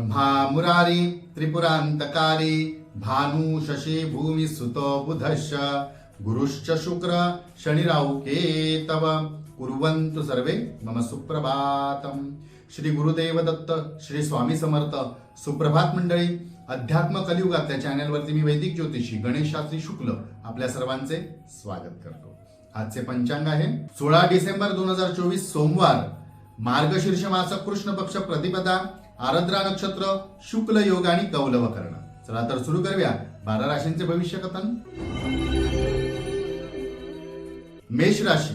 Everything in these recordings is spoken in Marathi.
ब्रह्मा मुरारी त्रिपुरांतकारी भानु शशी भूमी सुत बुधश्च गुरुश्च शुक्र शनिराव केतव कुर्वन्तु सर्वे मम सुप्रभातम श्री गुरुदेव दत्त श्री स्वामी समर्थ सुप्रभात मंडळी अध्यात्म कलियुगातल्या चॅनलवरती मी वैदिक ज्योतिषी गणेशास्त्री शुक्ल आपल्या सर्वांचे स्वागत करतो. आजचे पंचांग आहे सोळा डिसेंबर दोन हजार चोवीस सोमवार मार्गशीर्ष मास कृष्ण पक्ष प्रतिपदा आरद्रा नक्षत्र शुक्ल योग आणि कौलव कर्ण. चला तर सुरू करूया. बारा राशींचे भविष्य कथन. मेष राशी.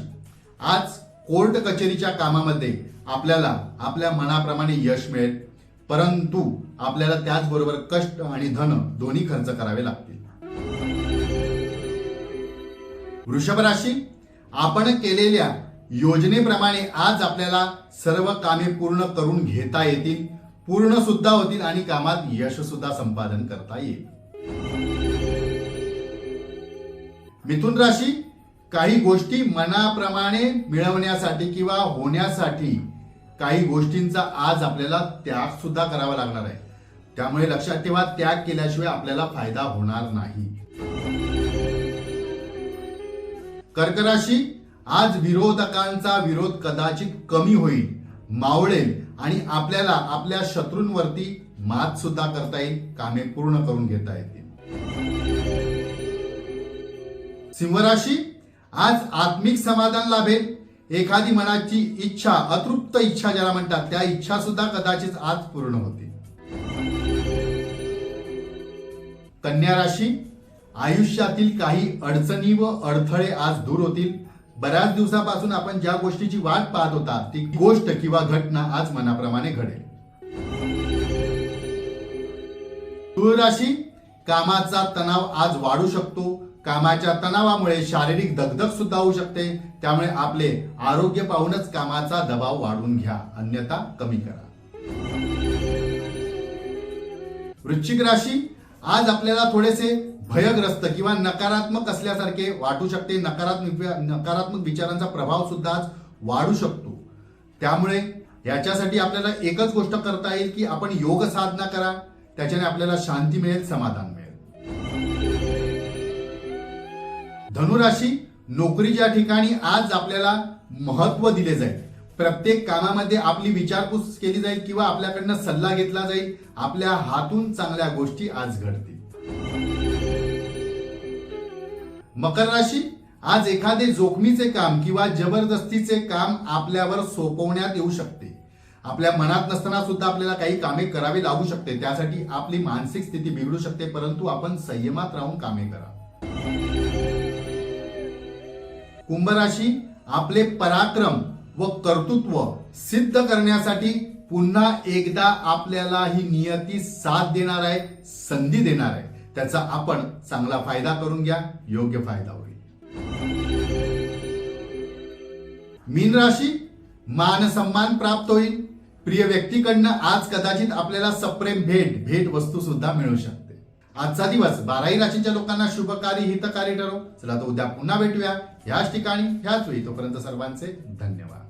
आज कोर्ट कचेरीच्या कामामध्ये आपल्याला आपल्या मनाप्रमाणे यश मिळेल. परंतु आपल्याला त्याचबरोबर कष्ट आणि धन दोन्ही खर्च करावे लागतील. वृषभ राशी. आपण केलेल्या योजनेप्रमाणे आज आपल्याला सर्व कामे पूर्ण करून घेता येतील. पूर्ण सुद्धा होतील आणि कामात यश सुद्धा संपादन करता येईल. मिथुन राशी काही गोष्टी मनाप्रमाणे मिळवण्यासाठी किंवा होण्यासाठी काही गोष्टींचा आज आपल्याला त्याग सुद्धा करावा लागणार आहे. त्यामुळे लक्षात ठेवा त्याग केल्याशिवाय आपल्याला फायदा होणार नाही. कर्क राशी आज विरोधकांचा विरोध कदाचित कमी होईल. मावळेल आणि आपल्याला आपल्या शत्रूंवरती मात सुद्धा करता येईल कामे पूर्ण करून घेता येतील. सिंहराशी आज आत्मिक समाधान लाभेल. एखादी मनाची इच्छा अतृप्त इच्छा ज्याला म्हणतात त्या इच्छा सुद्धा कदाचित आज पूर्ण होतील. कन्या राशी आयुष्यातील काही अडचणी व अडथळे आज दूर होतील. बऱ्याच दिवसापासून आपण ज्या गोष्टीची वाट पाहत होता ती गोष्ट किंवा घटना आज मनाप्रमाणे घडेल. तुळ राशी कामाचा तणाव आज वाढू शकतो. कामाच्या तणावामुळे शारीरिक दगदग सुद्धा होऊ शकते. त्यामुळे आपले आरोग्य पाहूनच कामाचा दबाव वाढवून घ्या. अन्यथा कमी करा. वृश्चिक राशी आज आपल्याला थोडेसे भयग्रस्त किंवा नकारात्मक असल्यासारखे वाटू शकते. नकारात्मक नकारात्मक विचारांचा प्रभाव सुद्धा आज वाढू शकतो. त्यामुळे याच्यासाठी आपल्याला एकच गोष्ट करता येईल की आपण योग साधना करा. त्याच्याने आपल्याला शांती मिळेल समाधान मिळेल. धनुराशी नोकरीच्या ठिकाणी आज आपल्याला महत्त्व दिले जाईल प्रत्येक कामामध्ये आपली विचारपूस केली जाईल किंवा आपल्याकडनं सल्ला घेतला जाईल आपल्या हातून चांगल्या गोष्टी आज घडतील. मकर राशी आज एखादे जोखमीचे काम किंवा जबरदस्तीचे काम आपल्यावर सोपवण्यात येऊ शकते. आपल्या मनात नसताना सुद्धा आपल्याला काही कामे करावी लागू शकते. त्यासाठी आपली मानसिक स्थिती बिघडू शकते परंतु आपण संयमात राहून कामे करा. कुंभ राशी आपले पराक्रम व कर्तृत्व सिद्ध करण्यासाठी पुन्हा एकदा आपल्याला ही नियती साथ देणार आहे संधी देणार आहे. त्याचा आपण चांगला फायदा करून घ्या योग्य फायदा होईल. मीन राशी मान सन्मान प्राप्त होईल. प्रिय व्यक्तीकडनं आज कदाचित आपल्याला सप्रेम भेट भेट वस्तू सुद्धा मिळू शकते. आजचा दिवस बाराही राशीच्या लोकांना शुभकारी हितकारी ठरो चला तर उद्या पुन्हा भेटूया. ह्याच ठिकाणी ह्याच वेळी. तोपर्यंत सर्वांचे धन्यवाद.